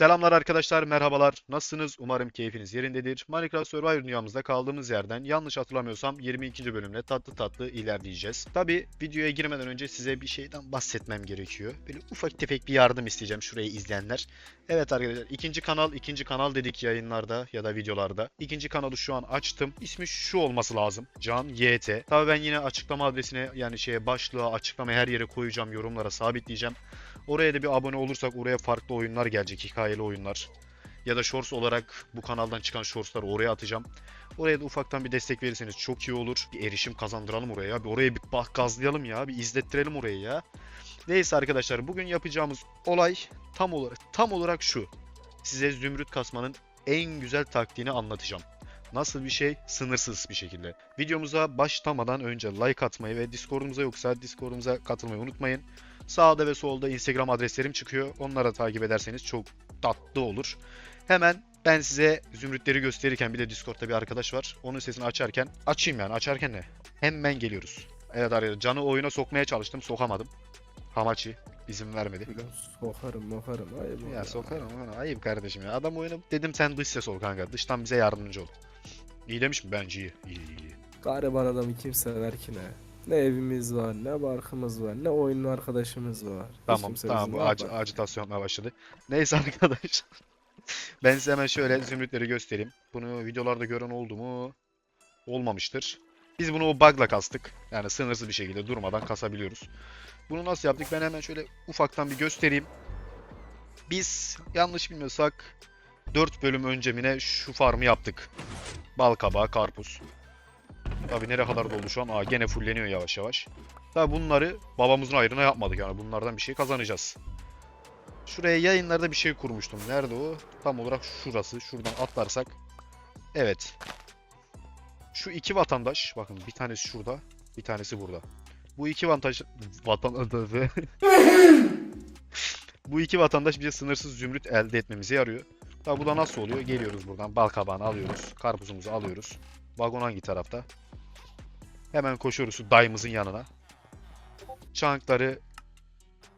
Selamlar arkadaşlar, merhabalar. Nasılsınız? Umarım keyfiniz yerindedir. Minecraft Survivor dünyamızda kaldığımız yerden yanlış hatırlamıyorsam 22. bölümle tatlı tatlı ilerleyeceğiz. Tabi videoya girmeden önce size bir şeyden bahsetmem gerekiyor. Böyle ufak tefek bir yardım isteyeceğim şurayı izleyenler. Evet arkadaşlar ikinci kanal, ikinci kanal dedik yayınlarda ya da videolarda. İkinci kanalı şu an açtım. İsmi şu olması lazım. Can YT. Tabi ben yine açıklama adresine yani şeye başlığa açıklamaya her yere koyacağım, yorumlara sabitleyeceğim. Oraya da bir abone olursak oraya farklı oyunlar gelecek, hikayeli oyunlar. Ya da shorts olarak bu kanaldan çıkan shortsları oraya atacağım. Oraya da ufaktan bir destek verirseniz çok iyi olur. Bir erişim kazandıralım oraya ya. Bir oraya bir bak gazlayalım ya. Bir izlettirelim orayı ya. Neyse arkadaşlar bugün yapacağımız olay tam olarak tam olarak şu. Size zümrüt kasmanın en güzel taktiğini anlatacağım. Nasıl bir şey? Sınırsız bir şekilde. Videomuza başlamadan önce like atmayı ve Discord'umuza yoksa Discord'umuza katılmayı unutmayın. Sağda ve solda Instagram adreslerim çıkıyor. Onlara takip ederseniz çok tatlı olur. Hemen ben size zümrütleri gösterirken bir de Discord'da bir arkadaş var. Onun sesini açarken açayım yani açarken ne? Hemen geliyoruz. Evet arkadaşlar canı oyuna sokmaya çalıştım sokamadım. Hamachi izin vermedi. Sokarım mokarım ayıp Ya sokarım ama ayıp kardeşim ya. Adam oyunu dedim sen dış ses ol kanka. Dıştan bize yardımcı ol. İyi demiş mi? Bence iyi. İyi iyi. iyi. Gariban adamı kim sever ki ne? Ne evimiz var, ne barkımız var, ne oyun arkadaşımız var. Tamam tamam bu ac- acitasyon yapmaya başladı. Neyse arkadaşlar. Ben size hemen şöyle zümrütleri göstereyim. Bunu videolarda gören oldu mu? Olmamıştır. Biz bunu o bug'la kastık. Yani sınırsız bir şekilde durmadan kasabiliyoruz. Bunu nasıl yaptık? Ben hemen şöyle ufaktan bir göstereyim. Biz yanlış bilmiyorsak 4 bölüm önce mi ne şu farmı yaptık. Bal kabağı, karpuz. Tabi nereye kadar doldu şu an? Aa gene fulleniyor yavaş yavaş. Tabi bunları babamızın ayrına yapmadık yani. Bunlardan bir şey kazanacağız. Şuraya yayınlarda bir şey kurmuştum. Nerede o? Tam olarak şurası. Şuradan atlarsak. Evet. Şu iki vatandaş. Bakın bir tanesi şurada. Bir tanesi burada. Bu iki vatandaş... Vatan... Bu iki vatandaş bize sınırsız zümrüt elde etmemize yarıyor. Tabi bu da nasıl oluyor? Geliyoruz buradan. Bal kabağını alıyoruz. Karpuzumuzu alıyoruz. Vagon hangi tarafta? Hemen koşuyoruz şu dayımızın yanına. Çankları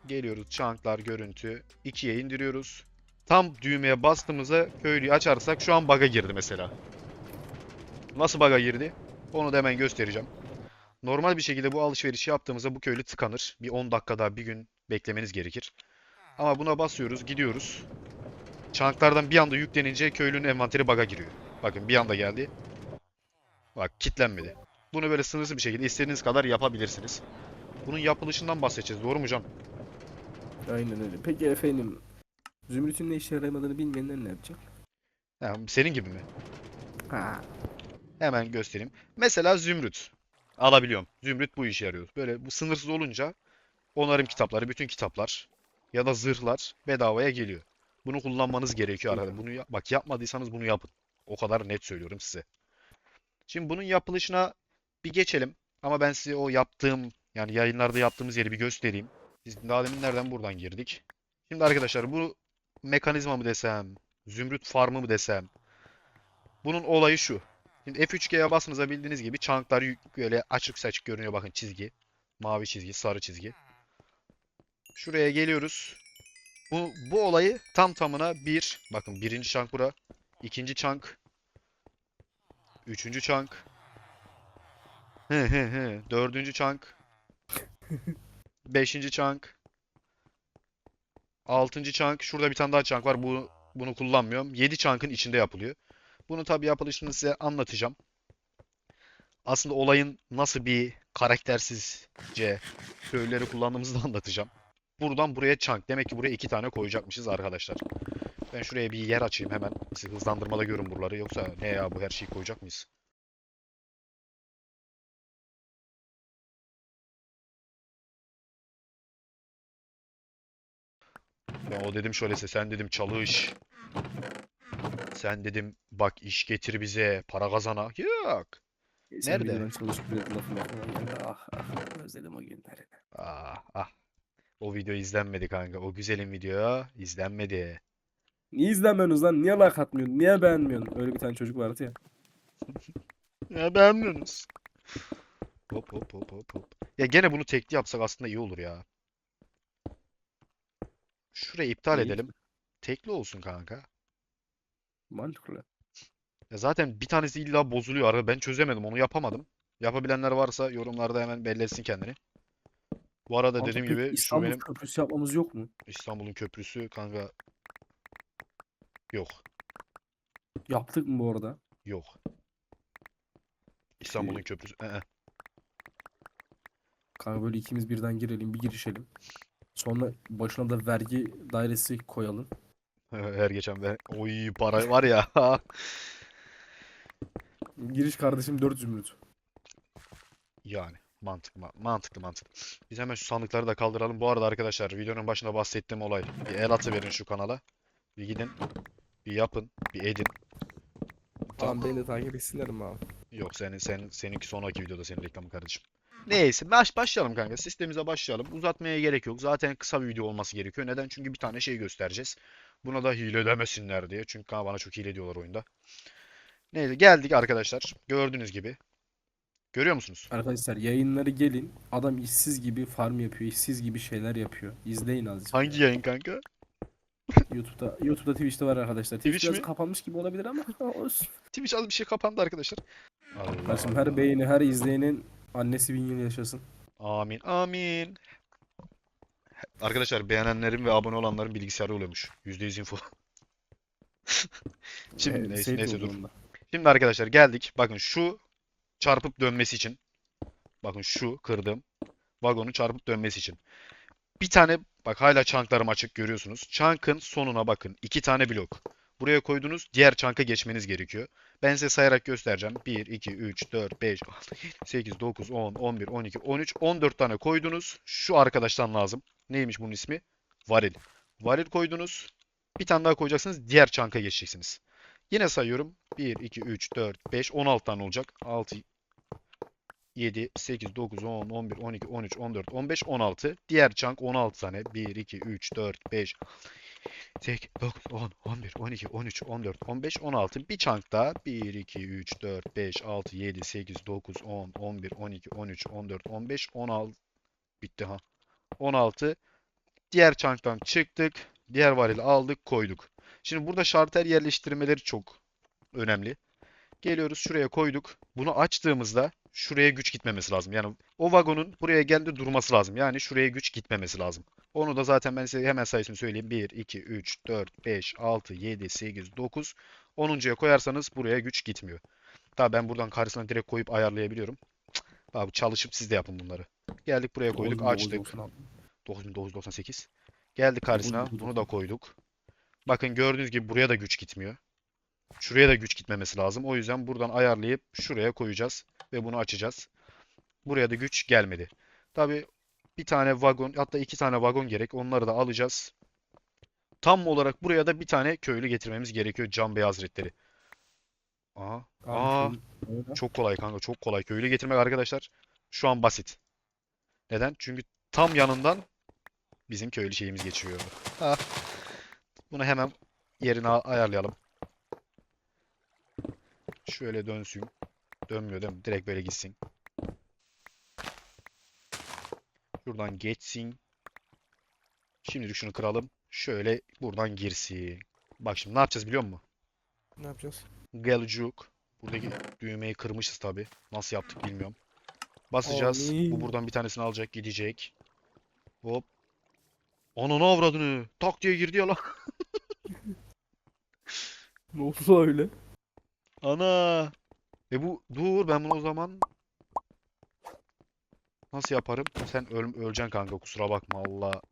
geliyoruz. Çanklar görüntü 2'ye indiriyoruz. Tam düğmeye bastığımızda köylüyü açarsak şu an bug'a girdi mesela. Nasıl bug'a girdi? Onu da hemen göstereceğim. Normal bir şekilde bu alışverişi yaptığımızda bu köylü tıkanır. Bir 10 dakika daha bir gün beklemeniz gerekir. Ama buna basıyoruz, gidiyoruz. Çanklardan bir anda yüklenince köylünün envanteri bug'a giriyor. Bakın bir anda geldi. Bak kilitlenmedi. Bunu böyle sınırsız bir şekilde istediğiniz kadar yapabilirsiniz. Bunun yapılışından bahsedeceğiz. Doğru mu Can? Aynen öyle. Peki efendim, Zümrüt'ün ne işe yaramadığını bilmeyenler ne yapacak? Ha, senin gibi mi? Ha. Hemen göstereyim. Mesela Zümrüt. Alabiliyorum. Zümrüt bu işe yarıyor. Böyle bu sınırsız olunca onarım kitapları, bütün kitaplar ya da zırhlar bedavaya geliyor. Bunu kullanmanız gerekiyor arkadaşlar. Bunu ya- bak yapmadıysanız bunu yapın. O kadar net söylüyorum size. Şimdi bunun yapılışına bir geçelim. Ama ben size o yaptığım yani yayınlarda yaptığımız yeri bir göstereyim. Biz daha demin nereden buradan girdik. Şimdi arkadaşlar bu mekanizma mı desem, zümrüt farmı mı desem. Bunun olayı şu. Şimdi F3G'ye basınıza bildiğiniz gibi çanklar böyle açık saçık görünüyor bakın çizgi. Mavi çizgi, sarı çizgi. Şuraya geliyoruz. Bu, bu olayı tam tamına bir, bakın birinci çank bura, ikinci çank, üçüncü çank, hı hı hı, dördüncü çank, beşinci çank, altıncı çank, şurada bir tane daha çank var, bu, bunu kullanmıyorum. Yedi çankın içinde yapılıyor. Bunu tabii yapılışını size anlatacağım. Aslında olayın nasıl bir karaktersizce köylüleri kullandığımızı da anlatacağım. Buradan buraya çank. Demek ki buraya iki tane koyacakmışız arkadaşlar. Ben şuraya bir yer açayım hemen. Siz hızlandırmada görün buraları. Yoksa ne ya bu her şeyi koyacak mıyız? O dedim şöylese sen dedim çalış. Sen dedim bak iş getir bize para kazana. Yok. Sen Nerede? bir lafım aklıma geldi. Ah ah özledim o günleri. Ah ah. O video izlenmedi kanka. O güzelim video izlenmedi. Niye izlemiyorsunuz lan? Niye like atmıyorsun? Niye beğenmiyorsun? Öyle bir tane çocuk vardı ya. Ya beğenmiyorsunuz. Hop hop hop hop hop. Ya gene bunu tekli yapsak aslında iyi olur ya. Şurayı iptal İyi. edelim. tekli olsun kanka. Mantıklı. Ya zaten bir tanesi illa bozuluyor arada. Ben çözemedim. Onu yapamadım. Yapabilenler varsa yorumlarda hemen belli etsin kendini. Bu arada Kanka dediğim peki gibi şu İstanbul benim Köprüsü yapmamız yok mu? İstanbul'un köprüsü kanka yok. Yaptık mı bu arada? Yok. İstanbul'un köprüsü. Ee, Kanka böyle ikimiz birden girelim, bir girişelim. Sonra başına da vergi dairesi koyalım. her geçen ben oy para var ya. Giriş kardeşim 4 zümrüt. Yani mantıklı ma- mantıklı mantıklı. Biz hemen şu sandıkları da kaldıralım. Bu arada arkadaşlar videonun başında bahsettiğim olay. Bir el atıverin şu kanala. Bir gidin. Bir yapın. Bir edin. Tamam beni de takip etsinler mi abi? Yok senin senin seninki sonraki videoda senin reklamı kardeşim. Neyse baş, başlayalım kanka. Sistemimize başlayalım. Uzatmaya gerek yok. Zaten kısa bir video olması gerekiyor. Neden? Çünkü bir tane şey göstereceğiz. Buna da hile demesinler diye. Çünkü kanka bana çok hile diyorlar oyunda. Neyse geldik arkadaşlar. Gördüğünüz gibi. Görüyor musunuz? Arkadaşlar yayınları gelin. Adam işsiz gibi farm yapıyor, işsiz gibi şeyler yapıyor. İzleyin azıcık. Hangi ya. yayın kanka? YouTube'da, YouTube'da Twitch'te var arkadaşlar. Twitch Twitch biraz mi? kapanmış gibi olabilir ama olsun. Twitch az bir şey kapandı arkadaşlar. Allah Kardeşim her beğeni, her izleyenin annesi bin yıl yaşasın. Amin. Amin. Arkadaşlar beğenenlerin ve abone olanların bilgisayarı oluyormuş. %100 info. Şimdi Ee, neyse, neyse dur. Şimdi arkadaşlar geldik. Bakın şu çarpıp dönmesi için. Bakın şu kırdım. Vagonu çarpıp dönmesi için. Bir tane bak hala çanklarım açık görüyorsunuz. Çankın sonuna bakın. iki tane blok. Buraya koydunuz. Diğer çanka geçmeniz gerekiyor. Ben size sayarak göstereceğim. 1, 2, 3, 4, 5, 6, 8, 9, 10, 11, 12, 13, 14 tane koydunuz. Şu arkadaştan lazım. Neymiş bunun ismi? Varil. Varil koydunuz. Bir tane daha koyacaksınız. Diğer çanka geçeceksiniz. Yine sayıyorum. 1, 2, 3, 4, 5, 16 tane olacak. 6, 7, 8, 9, 10, 11, 12, 13, 14, 15, 16. Diğer chunk 16 tane. 1, 2, 3, 4, 5, 8, 9, 10, 11, 12, 13, 14, 15, 16. Bir chunk daha. 1, 2, 3, 4, 5, 6, 7, 8, 9, 10, 11, 12, 13, 14, 15, 16. Bitti ha. 16. Diğer chunk'tan çıktık. Diğer varili aldık, koyduk. Şimdi burada şarter yerleştirmeleri çok önemli. Geliyoruz şuraya koyduk. Bunu açtığımızda şuraya güç gitmemesi lazım. Yani o vagonun buraya geldi durması lazım. Yani şuraya güç gitmemesi lazım. Onu da zaten ben size hemen sayısını söyleyeyim. 1, 2, 3, 4, 5, 6, 7, 8, 9. 10'uncuya koyarsanız buraya güç gitmiyor. Tabii ben buradan karşısına direkt koyup ayarlayabiliyorum. Abi çalışıp siz de yapın bunları. Geldik buraya koyduk, 9990 açtık. aldım. 9998. Geldik karşısına. 9990. Bunu da koyduk. Bakın gördüğünüz gibi buraya da güç gitmiyor. Şuraya da güç gitmemesi lazım. O yüzden buradan ayarlayıp şuraya koyacağız ve bunu açacağız. Buraya da güç gelmedi. Tabii bir tane vagon hatta iki tane vagon gerek. Onları da alacağız. Tam olarak buraya da bir tane köylü getirmemiz gerekiyor Can Bey Hazretleri. Aa, öyle. çok kolay kanka çok kolay. Köylü getirmek arkadaşlar şu an basit. Neden? Çünkü tam yanından bizim köylü şeyimiz geçiyor. Ha. Bunu hemen yerine ayarlayalım. Şöyle dönsün. Dönmüyor değil mi? Direkt böyle gitsin. Şuradan geçsin. Şimdilik şunu kıralım. Şöyle buradan girsin. Bak şimdi ne yapacağız biliyor musun? Ne yapacağız? Gelcuk. Buradaki düğmeyi kırmışız tabi. Nasıl yaptık bilmiyorum. Basacağız. Bu Amin. buradan bir tanesini alacak gidecek. Hop. Ananı avradını. Tak diye girdi ya lan. Ne oldu öyle? Ana. E bu dur ben bunu o zaman nasıl yaparım? Sen öl öleceksin kanka kusura bakma Allah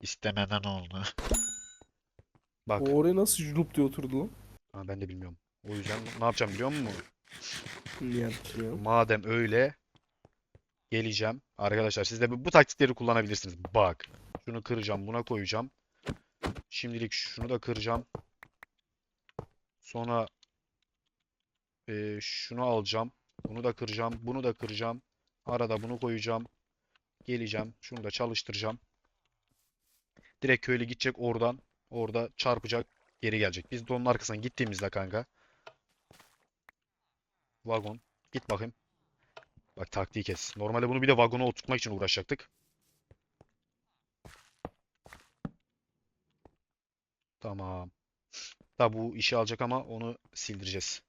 istemeden oldu. Bak. O oraya nasıl julup diye oturdu lan? Ha, ben de bilmiyorum. O yüzden ne yapacağım biliyor musun? Yapacağım? Madem öyle geleceğim. Arkadaşlar siz de bu, bu taktikleri kullanabilirsiniz. Bak. Şunu kıracağım. Buna koyacağım. Şimdilik şunu da kıracağım. Sonra eee, şunu alacağım. Bunu da kıracağım. Bunu da kıracağım. Arada bunu koyacağım. Geleceğim. Şunu da çalıştıracağım. Direkt köylü gidecek oradan. Orada çarpacak. Geri gelecek. Biz de onun arkasına gittiğimizde kanka. Vagon. Git bakayım. Bak taktiği kes. Normalde bunu bir de vagona oturtmak için uğraşacaktık. Tamam. Da bu işi alacak ama onu sildireceğiz.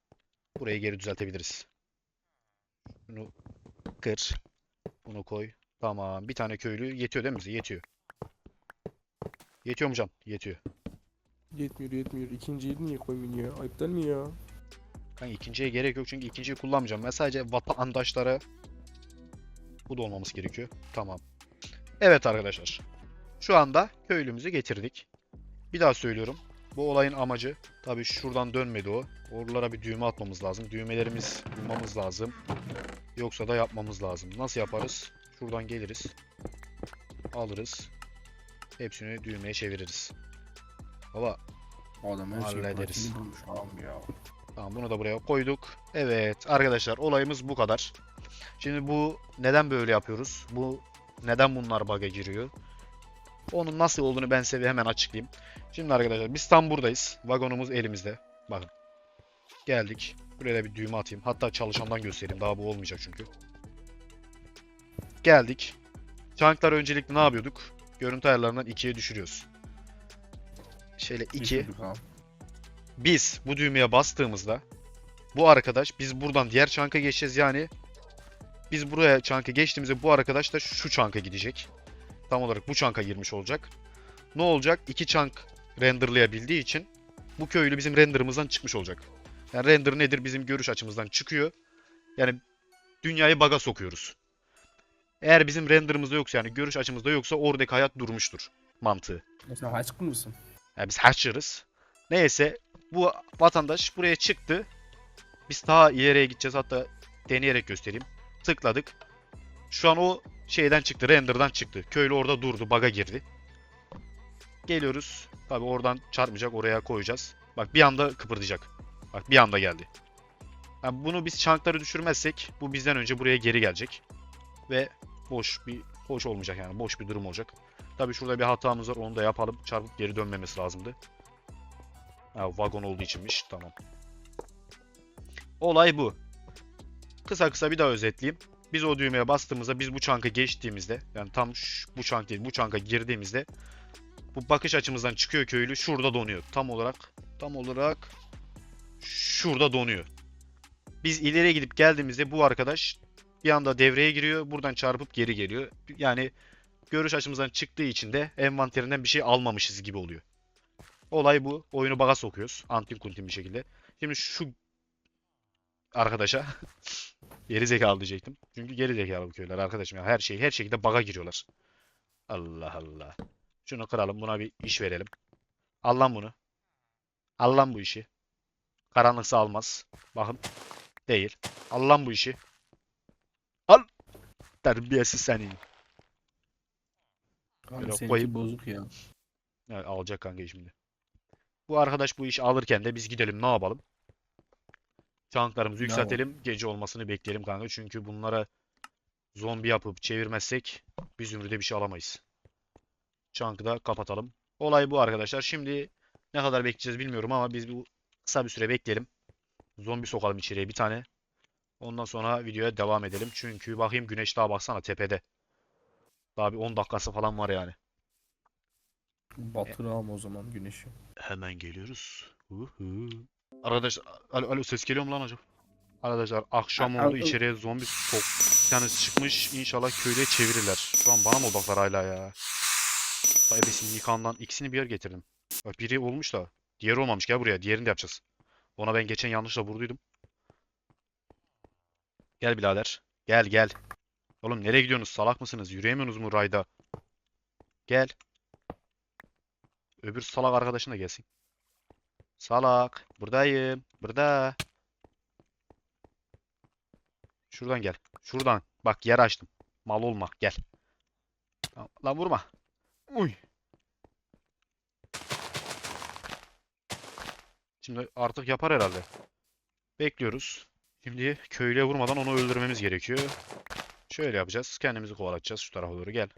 Burayı geri düzeltebiliriz. Bunu kır. Bunu koy. Tamam. Bir tane köylü yetiyor değil mi bize? Yetiyor. Yetiyor mu Can? Yetiyor. Yetmiyor yetmiyor. İkinciyi niye koymuyorsun ya? Ayıp değil mi ya? Ben ikinciye gerek yok çünkü ikinciyi kullanmayacağım. Ben sadece vatandaşlara bu da olmamız gerekiyor. Tamam. Evet arkadaşlar. Şu anda köylümüzü getirdik. Bir daha söylüyorum. Bu olayın amacı tabii şuradan dönmedi o. Oralara bir düğme atmamız lazım. Düğmelerimiz bulmamız lazım. Yoksa da yapmamız lazım. Nasıl yaparız? Şuradan geliriz. Alırız. Hepsini düğmeye çeviririz. Baba Adam her Hallederiz. ağam ya. Tamam bunu da buraya koyduk. Evet arkadaşlar olayımız bu kadar. Şimdi bu neden böyle yapıyoruz? Bu neden bunlar bug'a giriyor? Onun nasıl olduğunu ben size hemen açıklayayım. Şimdi arkadaşlar biz tam buradayız. Vagonumuz elimizde. Bakın. Geldik. Buraya da bir düğme atayım. Hatta çalışandan göstereyim. Daha bu olmayacak çünkü. Geldik. Çanklar öncelikle ne yapıyorduk? Görüntü ayarlarından 2'ye düşürüyoruz. Şöyle 2 Düşürdük ağam. biz bu düğmeye bastığımızda bu arkadaş biz buradan diğer çanka geçeceğiz yani biz buraya çanka geçtiğimizde bu arkadaş da şu çanka gidecek. Tam olarak bu çanka girmiş olacak. Ne olacak? İki çank renderlayabildiği için bu köylü bizim renderımızdan çıkmış olacak. Yani render nedir? Bizim görüş açımızdan çıkıyor. Yani dünyayı baga sokuyoruz. Eğer bizim renderımızda yoksa yani görüş açımızda yoksa oradaki hayat durmuştur mantığı. Mesela haçkın mısın? Yani biz haşırız. Neyse bu vatandaş buraya çıktı. Biz daha ileriye gideceğiz hatta deneyerek göstereyim. Tıkladık. Şu an o şeyden çıktı, render'dan çıktı. Köylü orada durdu, bug'a girdi. Geliyoruz. Tabi oradan çarpmayacak, oraya koyacağız. Bak bir anda kıpırdayacak. Bak bir anda geldi. Yani bunu biz çankları düşürmezsek bu bizden önce buraya geri gelecek. Ve boş bir hoş olmayacak yani boş bir durum olacak. Tabii şurada bir hatamız var. Onu da yapalım. Çarpıp geri dönmemesi lazımdı. Ha, vagon olduğu içinmiş. Tamam. Olay bu. Kısa kısa bir daha özetleyeyim. Biz o düğmeye bastığımızda, biz bu çanka geçtiğimizde, yani tam şu- bu çank değil, bu çanka girdiğimizde bu bakış açımızdan çıkıyor köylü, şurada donuyor. Tam olarak, tam olarak şurada donuyor. Biz ileriye gidip geldiğimizde bu arkadaş bir anda devreye giriyor, buradan çarpıp geri geliyor. Yani görüş açımızdan çıktığı için de envanterinden bir şey almamışız gibi oluyor. Olay bu. Oyunu baga sokuyoruz. Antin kuntin bir şekilde. Şimdi şu arkadaşa geri zekalı diyecektim. Çünkü geri zekalı bu köyler arkadaşım ya. Her şey her şekilde baga giriyorlar. Allah Allah. Şunu kıralım. Buna bir iş verelim. Al lan bunu. Al lan bu işi. Karanlıksa almaz. Bakın. Değil. Al lan bu işi. Al. Terbiyesiz seni. Böyle seninki bozuk ya. Evet, alacak kanka şimdi. Bu arkadaş bu işi alırken de biz gidelim ne yapalım? Tanklarımızı yükseltelim. Gece olmasını bekleyelim kanka. Çünkü bunlara zombi yapıp çevirmezsek biz zümrüde bir şey alamayız. Çankı da kapatalım. Olay bu arkadaşlar. Şimdi ne kadar bekleyeceğiz bilmiyorum ama biz bu kısa bir süre bekleyelim. Zombi sokalım içeriye bir tane. Ondan sonra videoya devam edelim. Çünkü bakayım güneş daha baksana tepede. Daha bir 10 dakikası falan var yani. Batır ağam o zaman güneşi. Hemen geliyoruz. Uhu. Arkadaşlar, alo, alo ses geliyor mu lan acaba? Arkadaşlar akşam oldu içeriye zombi sok bir tanesi çıkmış. İnşallah köylüye çevirirler. Şu an bana mı odaklar hala ya? Saybesin Nikan'dan ikisini bir yer getirdim. Bak biri olmuş da. Diğeri olmamış gel buraya. Diğerini de yapacağız. Ona ben geçen yanlışla vurduydum. Gel birader. Gel gel. Oğlum nereye gidiyorsunuz? Salak mısınız? Yürüyemiyorsunuz mu rayda? Gel. Öbür salak arkadaşın da gelsin. Salak. Buradayım. Burada. Şuradan gel. Şuradan. Bak yer açtım. Mal olma. Gel. Lan- vurma. Uy. Şimdi artık yapar herhalde. Bekliyoruz. Şimdi köylüye vurmadan onu öldürmemiz gerekiyor. Şöyle yapacağız. Kendimizi kovalatacağız şu tarafa doğru. Gel.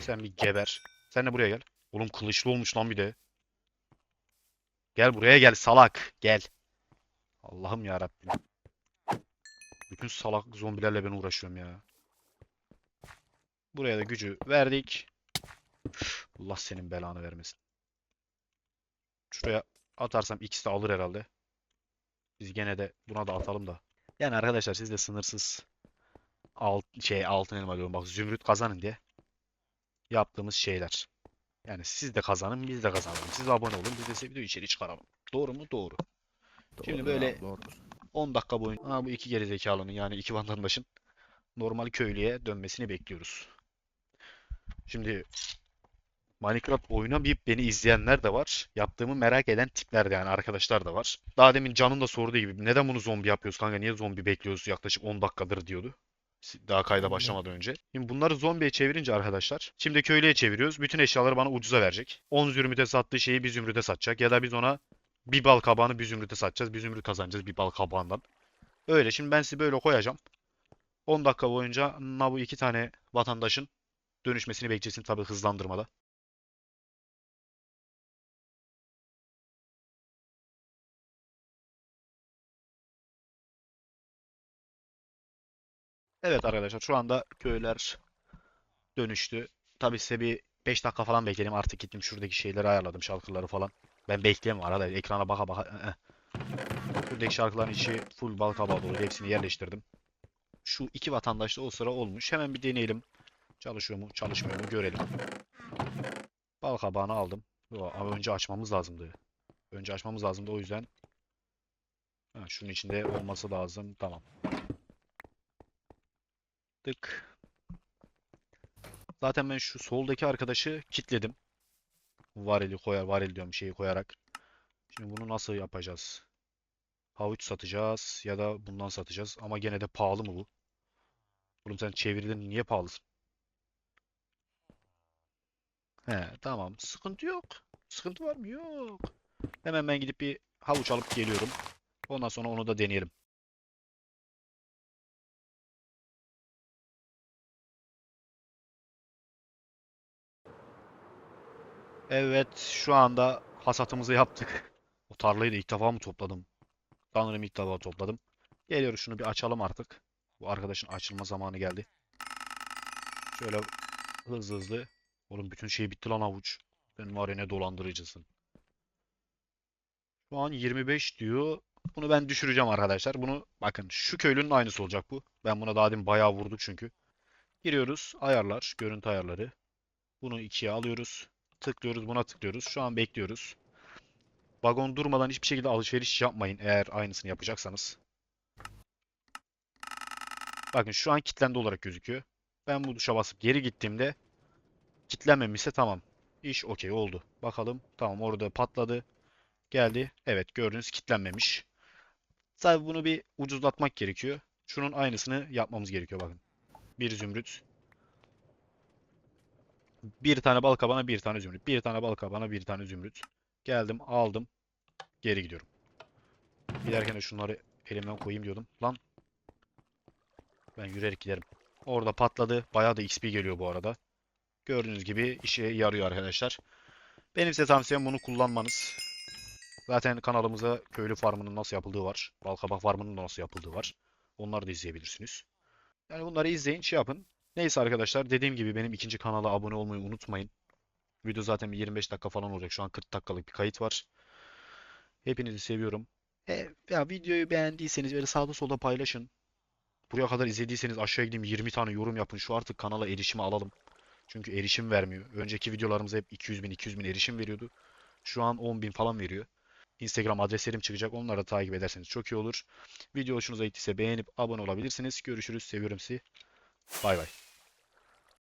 Sen bir geber. Sen de buraya gel. Oğlum kılıçlı olmuş lan bir de. Gel buraya gel salak. Gel. Allah'ım ya Rabbim. Bütün salak zombilerle ben uğraşıyorum ya. Buraya da gücü verdik. Allah senin belanı vermesin. Şuraya atarsam ikisi de alır herhalde. Biz gene de buna da atalım da. Yani arkadaşlar siz de sınırsız alt, şey altın elma diyorum bak zümrüt kazanın diye yaptığımız şeyler. Yani siz de kazanın biz de kazanalım. Siz abone olun biz de size video içeri çıkaralım. Doğru mu? Doğru. Şimdi Doğru böyle- ya, doğrudur. 10 dakika boyunca Aa, bu iki gerizekalının yani iki vatandaşın normal köylüye dönmesini bekliyoruz. Şimdi Minecraft oynamayıp beni izleyenler de var. Yaptığımı merak eden tipler de yani arkadaşlar da var. Daha demin Can'ın da sorduğu gibi neden bunu zombi yapıyoruz kanka niye zombi bekliyoruz yaklaşık 10 dakikadır diyordu. Daha kayda başlamadan önce. Şimdi bunları zombiye çevirince arkadaşlar. Şimdi köylüye çeviriyoruz. Bütün eşyaları bana ucuza verecek. 10 zümrüte sattığı şeyi bir zümrüte satacak. Ya da biz ona bir bal kabağını bir zümrüte satacağız. Bir zümrüt kazanacağız bir bal kabağından. Öyle. Şimdi ben sizi böyle koyacağım. 10 dakika boyunca bu iki tane vatandaşın dönüşmesini bekleyeceksin tabii hızlandırmada. Evet arkadaşlar şu anda köyler dönüştü. Tabii size bir 5 dakika falan bekledim. Artık gittim şuradaki şeyleri ayarladım şarkıları falan. Ben bekleyemem arada ekrana baka baka. Buradaki şarkıların içi full bal kabağı dolu. Hepsini yerleştirdim. Şu iki vatandaş da o sıra olmuş. Hemen bir deneyelim. Çalışıyor mu, çalışmıyor mu görelim. Bal kabağını aldım. Ama önce açmamız lazımdı. Önce açmamız lazımdı o yüzden. Ha, şunun içinde olması lazım. Tamam. Tık. Zaten ben şu soldaki arkadaşı kitledim. Varili koyar, varil diyorum şeyi koyarak. Şimdi bunu nasıl yapacağız? Havuç satacağız ya da bundan satacağız. Ama gene de pahalı mı bu? Oğlum sen çevirdin niye pahalısın? He tamam. Sıkıntı yok. Sıkıntı var mı? Yok. Hemen ben gidip bir havuç alıp geliyorum. Ondan sonra onu da deneyelim. Evet, şu anda hasatımızı yaptık. O tarlayı da ilk defa mı topladım? Sanırım ilk defa topladım. Geliyoruz şunu bir açalım artık. Bu arkadaşın açılma zamanı geldi. Şöyle hızlı hızlı. Oğlum bütün şey bitti lan avuç. Sen var ya ne dolandırıcısın. Şu an 25 diyor. Bunu ben düşüreceğim arkadaşlar. Bunu bakın şu köylünün aynısı olacak bu. Ben buna daha demin bayağı vurduk çünkü. Giriyoruz. Ayarlar. Görüntü ayarları. Bunu ikiye alıyoruz. Tıklıyoruz. Buna tıklıyoruz. Şu an bekliyoruz. Vagon durmadan hiçbir şekilde alışveriş yapmayın eğer aynısını yapacaksanız. Bakın şu an kilitlendi olarak gözüküyor. Ben bu tuşa basıp geri gittiğimde kilitlenmemişse tamam. İş okey oldu. Bakalım. Tamam orada patladı. Geldi. Evet gördüğünüz kilitlenmemiş. Tabii bunu bir ucuzlatmak gerekiyor. Şunun aynısını yapmamız gerekiyor bakın. Bir zümrüt. Bir tane bal kabağına bir tane zümrüt. Bir tane bal kabağına bir tane zümrüt. Geldim aldım. Geri gidiyorum. Giderken de şunları elimden koyayım diyordum. Lan. Ben yürüyerek giderim. Orada patladı. Bayağı da XP geliyor bu arada. Gördüğünüz gibi işe yarıyor arkadaşlar. Benim size tavsiyem bunu kullanmanız. Zaten kanalımıza köylü farmının nasıl yapıldığı var. Balkabak farmının da nasıl yapıldığı var. Onları da izleyebilirsiniz. Yani bunları izleyin, şey yapın. Neyse arkadaşlar dediğim gibi benim ikinci kanala abone olmayı unutmayın. Video zaten bir 25 dakika falan olacak. Şu an 40 dakikalık bir kayıt var. Hepinizi seviyorum. E, ya videoyu beğendiyseniz böyle sağda solda paylaşın. Buraya kadar izlediyseniz aşağıya gidin 20 tane yorum yapın. Şu artık kanala erişimi alalım. Çünkü erişim vermiyor. Önceki videolarımıza hep 200 bin 200 bin erişim veriyordu. Şu an 10 bin falan veriyor. Instagram adreslerim çıkacak. Onları da takip ederseniz çok iyi olur. Video hoşunuza gittiyse beğenip abone olabilirsiniz. Görüşürüz. Seviyorum sizi. Bay bay.